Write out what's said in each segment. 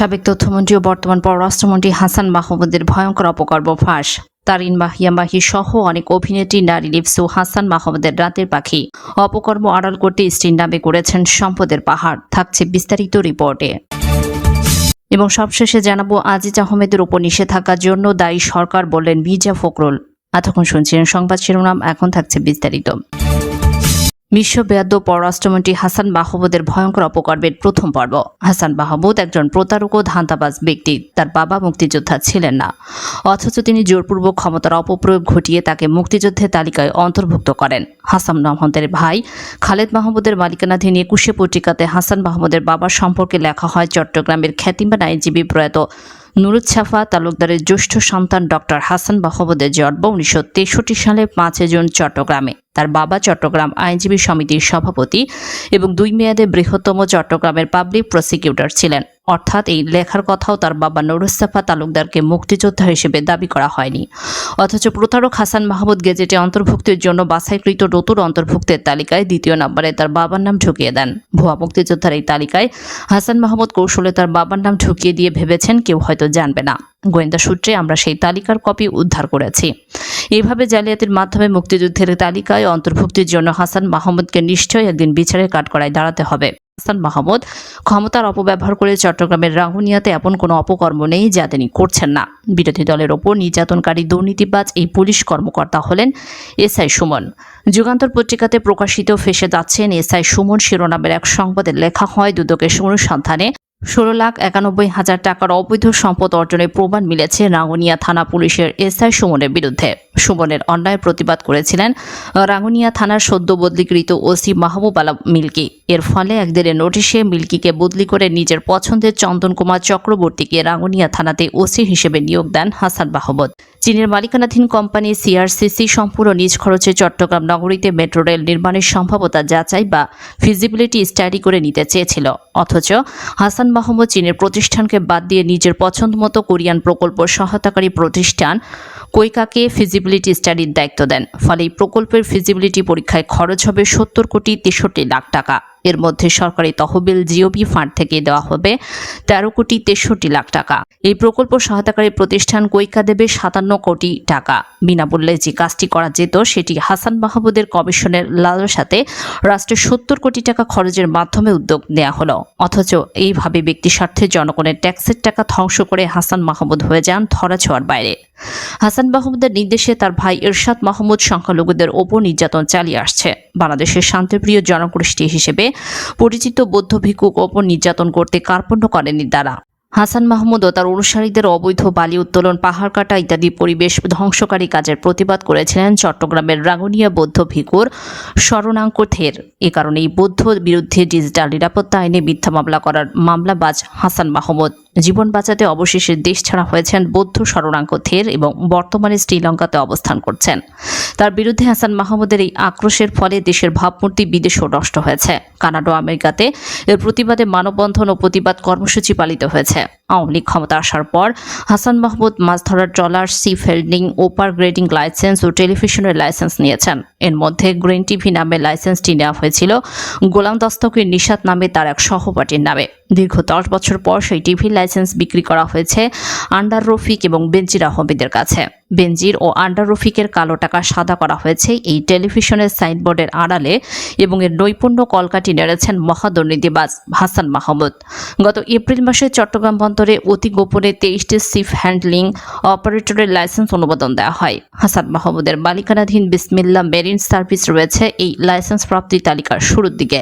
সাবেক তথ্যমন্ত্রী ও বর্তমান পররাষ্ট্রমন্ত্রী হাসান মাহমুদের ভয়ঙ্কর অপকর্ম ফাঁস। তারিন মাহিয়া মাহি সহ অনেক অভিনেত্রী, নারী লিপসু হাসান মাহমুদের রাতের পাখি। অপকর্ম আড়াল করতে স্ত্রীর নামে করেছেন সম্পদের পাহাড়, থাকছে বিস্তারিত রিপোর্টে। এবং সবশেষে জানাব, আজিজ আহমেদের উপর নিষেধাজ্ঞার জন্য দায়ী সরকার বললেন মির্জা ফখরুল। এতক্ষণ শুনছিলেন সংবাদ শিরোনাম, এখন থাকছে বিস্তারিত। বিশ্বব্যাদ্য পররাষ্ট্রমন্ত্রী হাসান মাহমুদের ভয়ঙ্কর অপকর্মের প্রথম পর্ব। হাসান মাহমুদ একজন প্রতারক ও ধান্দাবাজ ব্যক্তি। তার বাবা মুক্তিযোদ্ধা ছিলেন না। অথচ তিনি জোরপূর্বক ক্ষমতার অপপ্রয়োগ ঘটিয়ে তাকে মুক্তিযুদ্ধের তালিকায় অন্তর্ভুক্ত করেন। হাসান মাহমুদের ভাই খালেদ মাহমুদের মালিকানাধীন একুশে পত্রিকাতে হাসান মাহমুদের বাবার সম্পর্কে লেখা হয় চট্টগ্রামের খ্যাতিমান আইনজীবী প্রয়াত নুরুচ্ছাফা তালুকদারের জ্যেষ্ঠ সন্তান ডক্টর হাসান বাহবদের জন্ম উনিশশো তেষট্টি সালে পাঁচে জুন চট্টগ্রামে। তার বাবা চট্টগ্রাম আইনজীবী সমিতির সভাপতি এবং দুই মেয়াদে বৃহত্তম চট্টগ্রামের পাবলিক প্রসিকিউটর ছিলেন। অর্থাৎ এই লেখার কথাও তার বাবা নুরুস্তাফা তালুকদারকে মুক্তিযোদ্ধা হিসেবে দাবি করা হয়নি। অথচ প্রতারক হাসান মাহমুদ গেজেটে অন্তর্ভুক্তির জন্য বাছাইকৃত নতুন অন্তর্ভুক্তের তালিকায় দ্বিতীয় নম্বরে তার বাবার নাম ঢুকিয়ে দেন। ভুয়া মুক্তিযোদ্ধার এই তালিকায় হাসান মাহমুদ কৌশলে তার বাবার নাম ঢুকিয়ে দিয়ে ভেবেছেন কেউ হয়তো জানবে না। গোয়েন্দা সূত্রে আমরা সেই তালিকার কপি উদ্ধার করেছি। এভাবে জালিয়াতির মাধ্যমে মুক্তিযুদ্ধের তালিকায় অন্তর্ভুক্তির জন্য হাসান মাহমুদকে নিশ্চয়ই একদিন বিচারের কাঠগড়ায় দাঁড়াতে হবে। হাসান মাহমুদ। ক্ষমতার অপব্যবহার করে চট্টগ্রামের রাঙ্গুনিয়াতে এমন কোনো অপকর্ম নেই যা তিনি করছেন না। বিরোধী দলের ওপর নির্যাতনকারী দুর্নীতিবাজ এই পুলিশ কর্মকর্তা হলেন এস আই সুমন। যুগান্তর পত্রিকাতে প্রকাশিত ফেসে যাচ্ছেন এস আই সুমন। শিরোনামের এক সংবাদের লেখা হয়, দুদকের অনুসন্ধানে ষোলো লাখ একানব্বই হাজার টাকার অবৈধ সম্পদ অর্জনের প্রমাণ মিলেছে রাঙ্গুনিয়া থানা পুলিশের এসআই সুমনের বিরুদ্ধে। সুমনের অন্যায় প্রতিবাদ করেছিলেন রাঙ্গুনিয়া থানার সদ্য বদলিকৃত ওসি মাহবুব আলম মিল্কি। এর ফলে একদিনের নোটিশে মিল্কিকে বদলি করে নিজের পছন্দের চন্দন কুমার চক্রবর্তীকে রাঙ্গুনিয়া থানাতে ওসি হিসেবে নিয়োগ দেন হাসান মাহমুদ। চীনের মালিকানাধীন কোম্পানি সিআরসিসি সম্পূর্ণ নিজ খরচে চট্টগ্রাম নগরীতে মেট্রো রেল নির্মাণের সম্ভাবতা যাচাই বা ফিজিবিলিটি স্টাডি করে নিতে চেয়েছিল। অথচ হাসান মাহমুদ চীনের প্রতিষ্ঠানকে বাদ দিয়ে নিজের পছন্দ মতো কোরিয়ান প্রকল্প সহায়তাকারী প্রতিষ্ঠান কৈকাকে ফিজিবিলিটি স্টাডির দায়িত্ব দেন। ফলে এই প্রকল্পের ফিজিবিলিটি পরীক্ষায় খরচ হবে সত্তর কোটি তেষট্টি লাখ টাকা। এর মধ্যে সরকারি তহবিল জিওবি ফান্ড থেকে দেওয়া হবে তেরো কোটি তেষট্টি লাখ টাকা। এই প্রকল্প সহায়তাকারী প্রতিষ্ঠান কৈকা দেবে সাতান্ন কোটি টাকা। বিনামূল্যে যে কাজটি করা যেত, সেটি হাসান মাহমুদের কমিশনের লালের সাথে রাষ্ট্রের সত্তর কোটি টাকা খরচের মাধ্যমে উদ্যোগ নেওয়া হলো। অথচ এইভাবে ব্যক্তি স্বার্থে জনগণের ট্যাক্সের টাকা ধ্বংস করে হাসান মাহমুদ হয়ে যান ধরাছোঁয়ার বাইরে। হাসান মাহমুদের নির্দেশে তার ভাই ইরশাদ মাহমুদ সংখ্যালঘুদের ওপর নির্যাতন চালিয়ে আসছে। বাংলাদেশের শান্তিপ্রিয় জনগোষ্ঠী হিসেবে পরিচিত বৌদ্ধ ভিক্ষুক ওপর নির্যাতন করতে কার্পণ্য করেনি তারা। হাসান মাহমুদ ও তার অনুসারীদের অবৈধ বালি উত্তোলন, পাহাড় কাটা ইত্যাদি পরিবেশ ধ্বংসকারী কাজের প্রতিবাদ করেছিলেন চট্টগ্রামের রাঙ্গুনিয়া বৌদ্ধ ভিকুর শরণাঙ্ক থের এ কারণে এই বৌদ্ধ বিরুদ্ধে ডিজিটাল নিরাপত্তা আইনে মিথ্যা মামলা করার মামলাবাজ হাসান মাহমুদ। জীবন বাঁচাতে অবশেষে দেশ ছাড়া হয়েছেন বৌদ্ধ শরণাঙ্ক থের এবং বর্তমানে শ্রীলঙ্কাতে অবস্থান করছেন। তার বিরুদ্ধে হাসান মাহমুদের এই আক্রোশের ফলে দেশের ভাবমূর্তি বিদেশেও নষ্ট হয়েছে। কানাডা আমেরিকাতে এর প্রতিবাদে মানববন্ধন ও প্রতিবাদ কর্মসূচি পালিত হয়েছে। আওয়ামী লীগ ক্ষমতা আসার পর হাসান মাহমুদ মাছ ধরার ট্রলার, সি ফেল্ডিং, ওপার গ্রেডিং লাইসেন্স ও টেলিভিশনের লাইসেন্স নিয়েছেন। এর মধ্যে গ্রিন টিভি নামে লাইসেন্সটি নেওয়া হয়েছিল। গোলাম দস্তকের নিষাদ নামে তার এক সহপাঠীর নামে। দীর্ঘ দশ বছর পর সেই টিভির লাইসেন্স বিক্রি করা হয়েছে আন্ডার রফিক এবং বেঞ্জির আহমেদের কাছে। বেনজির ও আন্ডার রফিকের কালো টাকা সাদা করা হয়েছে। এই টেলিভিশনের সাইনবোর্ডের আড়ালে এবং এর নৈপুণ্য কলকাটি নেড়েছেন মহাদুর্নীতিবাজ হাসান মাহমুদ। গত এপ্রিল মাসে চট্টগ্রাম বন্দরে অতি গোপনে তেইশটি সিফ হ্যান্ডলিং অপারেটরের লাইসেন্স অনুমোদন দেওয়া হয়। হাসান মাহমুদের মালিকানাধীন বিসমিল্লা মেরিন সার্ভিস রয়েছে এই লাইসেন্স প্রাপ্তির তালিকার শুরুর দিকে।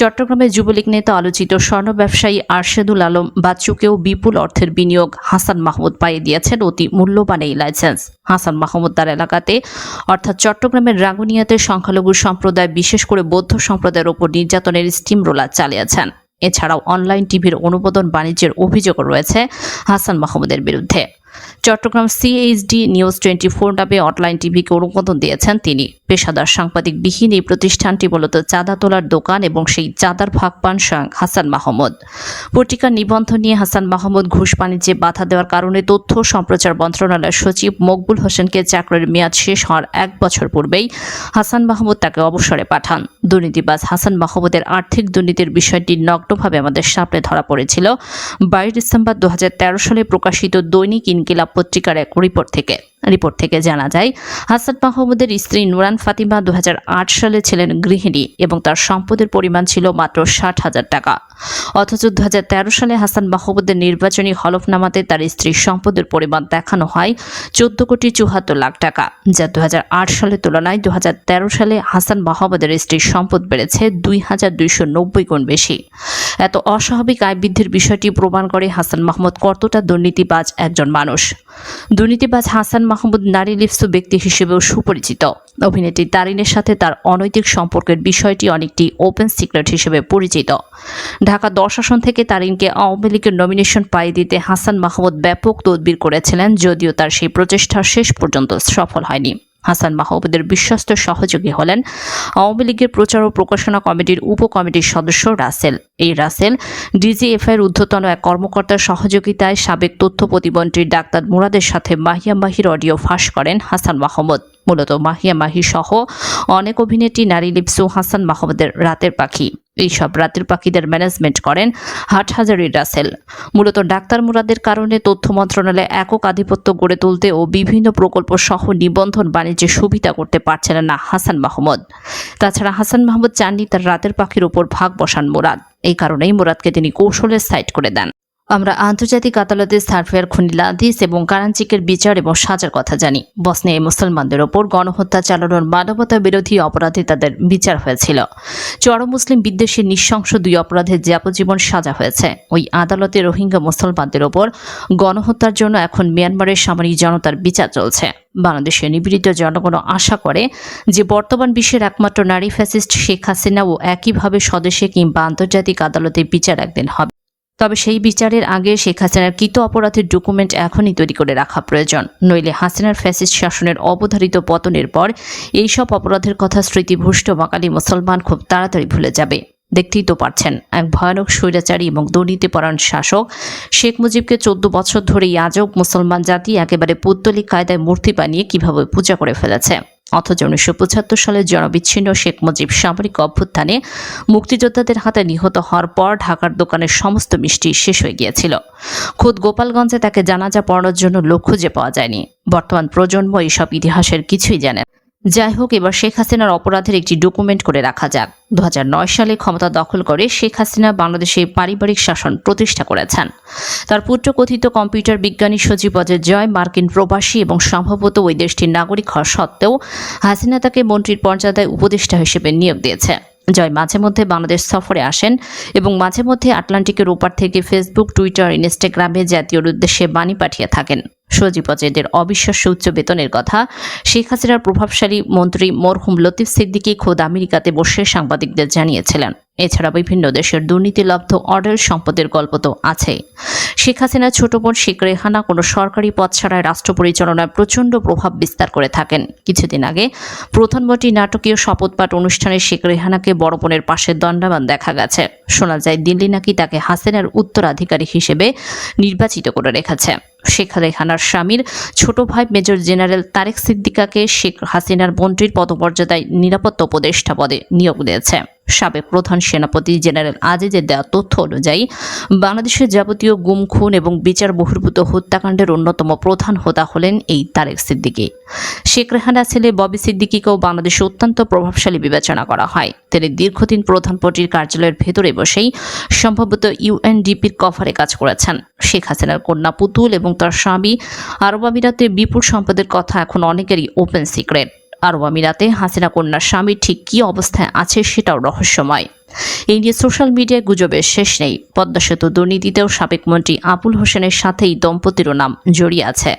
চট্টগ্রামের যুবলীগ নেতা আলোচিত স্বর্ণ ব্যবসায়ী আরশেদুল আলম বাচ্চুকেও বিপুল অর্থের বিনিয়োগ হাসান মাহমুদ পাইয়ে দিয়েছেন। অতি মূল্যবান এই লাইসেন্স। হাসান মাহমুদ তার এলাকাতে, অর্থাৎ চট্টগ্রামের রাঙ্গুনিয়াতে সংখ্যালঘু সম্প্রদায়, বিশেষ করে বৌদ্ধ সম্প্রদায়ের ওপর নির্যাতনের স্টিম রোলার চালিয়েছেন। এছাড়াও অনলাইন টিভির অনুমোদন বাণিজ্যের অভিযোগও রয়েছে হাসান মাহমুদের বিরুদ্ধে। Chattogram C H D news twenty four নামে অনলাইন টিভিকে অনুমোদন দিয়েছেন তিনি। পেশাদার সাংবাদিক বিহীন এই প্রতিষ্ঠানটি মূলত চাঁদা তোলার দোকান এবং সেই চাঁদার ভাগ পান হাসান মাহমুদ। পত্রিকার নিবন্ধন নিয়ে হাসান মাহমুদ ঘুষ বাণিজ্যে বাধা দেওয়ার কারণে তথ্য সম্প্রচার মন্ত্রণালয়ের সচিব মকবুল হোসেনকে চাকরির মেয়াদ শেষ হওয়ার এক বছর পূর্বেই হাসান মাহমুদ তাকে অবসরে পাঠান। দুর্নীতিবাজ হাসান মাহমুদের আর্থিক দুর্নীতির বিষয়টি নগ্নভাবে আমাদের সামনে ধরা পড়েছিল। বাইশ ডিসেম্বর দু হাজার তেরো সালে প্রকাশিত দৈনিক ইনকিলাব পত্রিকার এক রিপোর্ট থেকে। রিপোর্ট থেকে জানা যায় হাসান মাহমুদের স্ত্রী নুরান ফাতিমা দু হাজার আট সালে ছিলেন গৃহিণী এবং তার সম্পদের পরিমাণ ছিল মাত্র ষাট হাজার টাকা। অথচ দু হাজার তেরো সালে হাসান মাহমুদের নির্বাচনী হলফনামাতে তার স্ত্রীর সম্পদের পরিমাণ দেখানো হয় চোদ্দ কোটি চুহাত্তর লাখ টাকা, যা দু হাজার আট সালের তুলনায় দু হাজার তেরো সালে হাসান মাহমুদের স্ত্রীর সম্পদ বেড়েছে দুই হাজার দুইশো নব্বই গুণ বেশি। এত অস্বাভাবিক আয় বৃদ্ধির বিষয়টি প্রমাণ করে হাসান মাহমুদ কতটা দুর্নীতিবাজ একজন মানুষ। দুর্নীতিবাজ হাসান মাহমুদ নারী লিপ্সু ব্যক্তি হিসেবেও সুপরিচিত। অভিনেত্রী তারিনের সাথে তার অনৈতিক সম্পর্কের বিষয়টি অনেকটি ওপেন সিক্রেট হিসেবে পরিচিত। ঢাকা দশ আসন থেকে তারিনকে আওয়ামী লীগের নমিনেশন পাইয়ে দিতে হাসান মাহমুদ ব্যাপক তদবির করেছিলেন, যদিও তার সেই প্রচেষ্টা শেষ পর্যন্ত সফল হয়নি। হাসান মাহমুদের বিশ্বস্ত সহযোগী হলেন আওয়ামী লীগের প্রচার ও প্রকাশনা কমিটির উপ কমিটির সদস্য রাসেল। এই রাসেল ডিজিএফআই এর ঊর্ধ্বতন এক কর্মকর্তার সহযোগিতায় সাবেক তথ্য প্রতিমন্ত্রী ডাক্তার মুরাদের সাথে মাহিয়া মাহির অডিও ফাঁস করেন হাসান মাহমুদ। মূলত মাহিয়া মাহি সহ অনেক অভিনেত্রী নারী লিপসু হাসান মাহমুদের রাতের পাখি। এইসব রাতের পাখিদের ম্যানেজমেন্ট করেন হাটহাজারি রাসেল। মূলত ডাক্তার মুরাদের কারণে তথ্য মন্ত্রণালয়ে একক আধিপত্য গড়ে তুলতে ও বিভিন্ন প্রকল্প সহ নিবন্ধন বাণিজ্যে সুবিধা করতে পারছেন না হাসান মাহমুদ। তাছাড়া হাসান মাহমুদ চাননি তার রাতের পাখির ওপর ভাগ বসান মুরাদ। এই কারণেই মুরাদকে তিনি কৌশলের সাইড করে দেন। আমরা আন্তর্জাতিক আদালতে সার্ফেয়ার খুনিলা আদিস এবং কারাঞ্চিকের বিচার এবং সাজার কথা জানি। বসনিয়ায় মুসলমানদের ওপর গণহত্যা চালানোর মানবতা বিরোধী অপরাধে তাদের বিচার হয়েছিল। চরম মুসলিম বিদ্বেষী নৃশংস দুই অপরাধে যাবজ্জীবন সাজা হয়েছে। ওই আদালতে রোহিঙ্গা মুসলমানদের ওপর গণহত্যার জন্য এখন মিয়ানমারের সামরিক জনতার বিচার চলছে। বাংলাদেশের নিপীড়িত জনগণ আশা করে যে বর্তমান বিশ্বের একমাত্র নারী ফ্যাসিস্ট শেখ হাসিনাও একইভাবে স্বদেশে কিংবা আন্তর্জাতিক আদালতে বিচার একদিন হবে। তবে সেই বিচারের আগে শেখ হাসিনার কৃত অপরাধের ডকুমেন্ট এখনই তৈরি করে রাখা প্রয়োজন। নইলে হাসিনার ফ্যাসিস্ট শাসনের অবধারিত পতনের পর এইসব অপরাধের কথা স্মৃতিভুষ্ট বাঙালি মুসলমান খুব তাড়াতাড়ি ভুলে যাবে। দেখতেই তো পারছেন, এক ভয়ানক স্বৈরাচারী এবং দুর্নীতিপরায়ণ শাসক শেখ মুজিবকে চোদ্দ বছর ধরে ইয়াজক মুসলমান জাতি একেবারে পুত্তলিক কায়দায় মূর্তি বানিয়ে কীভাবে পূজা করে ফেলেছে। অথচ উনিশশো পঁচাত্তর সালে জনবিচ্ছিন্ন শেখ মুজিব সামরিক অভ্যুত্থানে মুক্তিযোদ্ধাদের হাতে নিহত হওয়ার পর ঢাকার দোকানের সমস্ত মিষ্টি শেষ হয়ে গিয়েছিল খোদ গোপালগঞ্জে তাকে জানাজা পড়ানোর জন্য লোক খুঁজে পাওয়া যায়নি বর্তমান প্রজন্ম এইসব ইতিহাসের কিছুই জানে না। যাই হোক, এবার শেখ হাসিনার অপরাধের একটি ডকুমেন্ট করে রাখা যাক। দু হাজার নয় সালে ক্ষমতা দখল করে শেখ হাসিনা বাংলাদেশে পারিবারিক শাসন প্রতিষ্ঠা করেছেন। তার পুত্র কথিত কম্পিউটার বিজ্ঞানী সচিব অজয় জয়, মার্কিন প্রবাসী এবং সম্ভবত ওই দেশটির নাগরিক হওয়া সত্ত্বেও হাসিনা তাকে মন্ত্রীর পর্যায়ে উপদেষ্টা হিসেবে নিয়োগ দিয়েছে। জয় মাঝে মধ্যে বাংলাদেশ সফরে আসেন এবং মাঝে মধ্যে আটলান্টিকের ওপার থেকে ফেসবুক টুইটার ইনস্টাগ্রামে জাতীয় উদ্দেশ্যে বাণী পাঠিয়ে থাকেন। সজীব অজয়দের অবিশ্বাস্য উচ্চ বেতনের কথা। শেখ হাসিনার প্রভাবশালী মন্ত্রী মরহুম লতিফ সিদ্দিকী খোদ আমেরিকাতে বসে সাংবাদিকদের জানিয়েছিলেন। এছাড়া বিভিন্ন দেশের দুর্নীতিলব্ধ অর্ডার সম্পদের গল্প তো আছেই শেখ হাসিনার ছোট বোন শেখ রেহানা কোনো সরকারি পদ ছাড়ায় রাষ্ট্র পরিচালনায় প্রচণ্ড প্রভাব বিস্তার করে থাকেন। কিছুদিন আগে প্রধানমন্ত্রী নাটকীয় শপথপাঠ অনুষ্ঠানে শেখ রেহানাকে বড় বোনের পাশে দণ্ডাবান দেখা গেছে। শোনা যায় দিল্লি নাকি তাকে হাসিনার উত্তরাধিকারী হিসেবে নির্বাচিত করে রেখেছে। শেখ রেহানার স্বামীর ছোট ভাই মেজর জেনারেল তারেক সিদ্দিকাকে শেখ হাসিনার মন্ত্রীর পদমর্যাদায় নিরাপত্তা উপদেষ্টা পদে নিয়োগ দিয়েছে। সাবেক প্রধান সেনাপতি জেনারেল আজিজের দেওয়া তথ্য অনুযায়ী, বাংলাদেশের যাবতীয় গুম, খুন এবং বিচার বহির্ভূত হত্যাকাণ্ডের অন্যতম প্রধান হোতা হলেন এই তারেক সিদ্দিকি। শেখ রেহানা ছেলে ববি সিদ্দিকিকেও বাংলাদেশে অত্যন্ত প্রভাবশালী বিবেচনা করা হয়। তিনি দীর্ঘদিন প্রধানমন্ত্রীর কার্যালয়ের ভেতরে বসেই সম্ভবত ইউএনডিপির কভারে কাজ করেছেন। শেখ হাসিনার কন্যা পুতুল এবং তার স্বামী আরব আমিরাতে বিপুল সম্পদের কথা এখন অনেকেরই ওপেন সিক্রেট। আরব আমিরাতে হাসিনা কন্যার স্বামী ঠিক কী অবস্থায় আছে সেটাও রহস্যময়। এই নিয়ে সোশ্যাল মিডিয়ায় গুজবের শেষ নেই। পদ্মা সেতু দুর্নীতিতেও সাবেক মন্ত্রী আবুল হোসেনের সাথেই দম্পতিরও নাম জড়িয়ে আছে।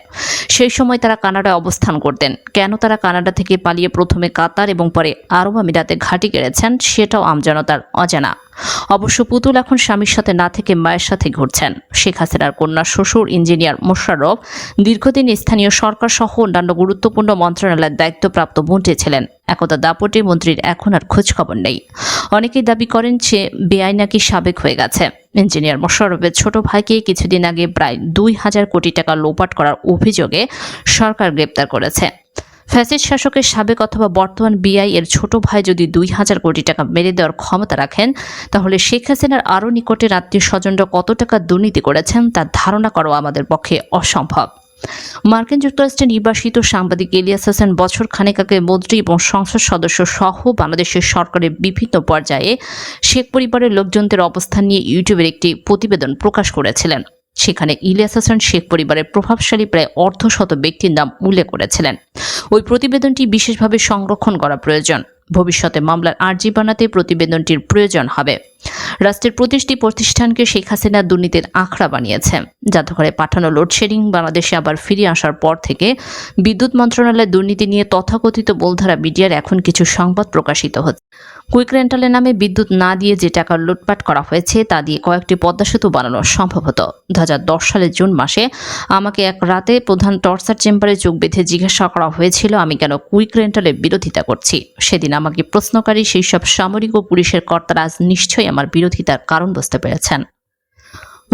সেই সময় তারা কানাডায় অবস্থান করতেন। কেন তারা কানাডা থেকে পালিয়ে প্রথমে কাতার এবং পরে আরব আমিরাতে ঘাঁটি গেড়েছেন সেটাও আমজনতার অজানা। অবশ্য পুতুল এখন স্বামীর সাথে না থেকে মায়ের সাথে ঘুরছেন। শেখ হাসিনার কন্যা, শ্বশুর, ইঞ্জিনিয়ার মোশাররফ দীর্ঘদিন স্থানীয় সরকার সহ অন্যান্য গুরুত্বপূর্ণ মন্ত্রণালয়ের দায়িত্বপ্রাপ্ত মন্ত্রী ছিলেন। একদা দাপটে মন্ত্রীর এখন আর খোঁজখবর নেই। অনেকেই দাবি করেন যে বেআই নাকি সাবেক হয়ে গেছে। ইঞ্জিনিয়ার মোশাররফের ছোট ভাইকে কিছুদিন আগে প্রায় দুই হাজার কোটি টাকা লোপাট করার অভিযোগে সরকার গ্রেপ্তার করেছে। ফ্যাসিস্ট শাসকের সাবেক অথবা বর্তমান বিআই এর ছোট ভাই যদি দুই হাজার কোটি টাকা মেরে দেওয়ার ক্ষমতা রাখেন, তাহলে শেখ হাসিনার আরও নিকটের আত্মীয় স্বজনরা কত টাকা দুর্নীতি করেছেন তার ধারণা করা আমাদের পক্ষে অসম্ভব। মার্কিন যুক্তরাষ্ট্রে নির্বাসিত সাংবাদিক ইলিয়াস হাসান বছর খানেক আগে মন্ত্রী এবং সংসদ সদস্য সহ বাংলাদেশের সরকারের বিভিন্ন পর্যায়ে শেখ পরিবারের লোকজনদের অবস্থান নিয়ে ইউটিউবের একটি প্রতিবেদন প্রকাশ করেছিলেন। সেখানে ইলিয়াস হাসান শেখ পরিবারের প্রভাবশালী প্রায় অর্ধশত ব্যক্তির নাম উল্লেখ করেছিলেন। ওই প্রতিবেদনটি বিশেষভাবে সংরক্ষণ করা প্রয়োজন। ভবিষ্যতে মামলার আর্জি বানাতে প্রতিবেদনটির প্রয়োজন হবে। রাষ্ট্রের প্রতিটি প্রতিষ্ঠানকে শেখ হাসিনা দুর্নীতির আখড়া বানিয়েছে। জাদুঘরে পাঠানো লোডশেডিং বাংলাদেশে আবার ফিরে আসার পর থেকে বিদ্যুৎ মন্ত্রণালয়ের দুর্নীতি নিয়ে তথাকথিত বোলধারা মিডিয়ার এখন কিছু সংবাদ প্রকাশিত হচ্ছে। কুইক রেন্টালের নামে বিদ্যুৎ না দিয়ে যে টাকা লুটপাট করা হয়েছে, তা দিয়ে কয়েকটি পদ্মা সেতু বানানো সম্ভব হতো দু হাজার দশ সালের জুন মাসে আমাকে এক রাতে প্রধান টর্চার চেম্বারে চোখ বেঁধে জিজ্ঞাসা করা হয়েছিল, আমি কেন কুইক রেন্টালের বিরোধিতা করছি? সেদিন আমাকে প্রশ্নকারী সেই সব সামরিক ও পুলিশের কর্তারা আজ নিশ্চয়ই আমার বিরোধিতার কারণ বুঝতে পেরেছেন।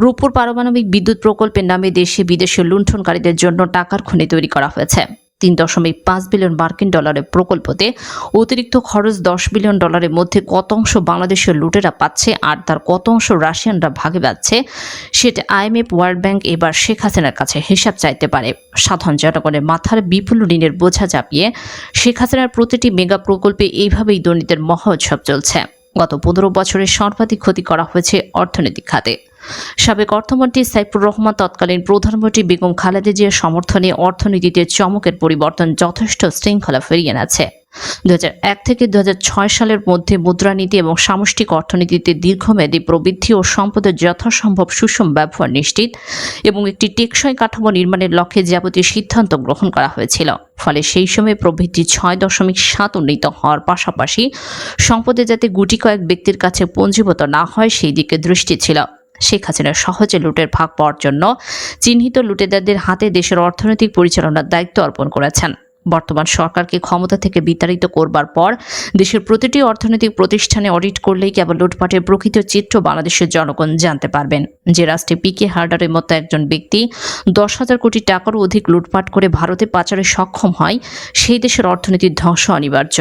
রূপপুর পারমাণবিক বিদ্যুৎ প্রকল্পের নামে দেশে বিদেশে লুণ্ঠনকারীদের জন্য টাকার খনি তৈরি করা হয়েছে। তিন দশমিক পাঁচ বিলিয়ন মার্কিন ডলারের প্রকল্পতে অতিরিক্ত খরচ দশ বিলিয়ন ডলারের মধ্যে কত অংশ বাংলাদেশের লুটেরা পাচ্ছে আর তার কত অংশ রাশিয়ানরা ভাগে পাচ্ছে সেটা আইএমএফ ওয়ার্ল্ড ব্যাংক এবার শেখ হাসিনার কাছে হিসাব চাইতে পারে। সাধারণ জনগণের মাথার বিপুল ঋণের বোঝা চাপিয়ে শেখ হাসিনার প্রতিটি মেগা প্রকল্পে এইভাবেই দুর্নীতির মহোৎসব চলছে। গত পনেরো বছরে সর্বাধিক ক্ষতি করা হয়েছে অর্থনৈতিক খাতে। সাবেক অর্থমন্ত্রী সাইফুর রহমান তৎকালীন প্রধানমন্ত্রী বেগম খালেদা জিয়ার সমর্থনে অর্থনীতিতে চমকের পরিবর্তন যথেষ্ট শৃঙ্খলা ফিরিয়ে এনেছে। দু থেকে দু হাজার ছয় সালের মধ্যে মুদ্রানীতি এবং সামষ্টিক অর্থনীতিতে দীর্ঘমেয়াদী প্রবৃদ্ধি ও সম্পদের যথাসম্ভব সুষম ব্যবহার নিশ্চিত এবং একটি টেকসই কাঠামো নির্মাণের লক্ষ্যে যাবতীয় সিদ্ধান্ত গ্রহণ করা হয়েছিল। ফলে সেই সময় প্রবৃদ্ধি ছয় দশমিক সাত উন্নীত হওয়ার পাশাপাশি সম্পদে যাতে গুটি কয়েক ব্যক্তির কাছে পঞ্জীভূত না হয়, সেই দিকে দৃষ্টি ছিল। শেখ হাসিনা সহজে লুটের ভাগ পাওয়ার জন্য চিহ্নিত লুটেদারদের হাতে দেশের অর্থনৈতিক পরিচালনার দায়িত্ব অর্পণ করেছেন। বর্তমান সরকারকে ক্ষমতা থেকে বিতাড়িত করবার পর দেশের প্রতিটি অর্থনৈতিক প্রতিষ্ঠানে অডিট করলেই কেবল লুটপাটের প্রকৃত চিত্র বাংলাদেশের জনগণ জানতে পারবেন। যে রাষ্ট্রে পি কে হার্ডারের মতো একজন ব্যক্তি দশ হাজার কোটি টাকারও অধিক লুটপাট করে ভারতে পাচারে সক্ষম হয়, সেই দেশের অর্থনীতির ধ্বংস অনিবার্য।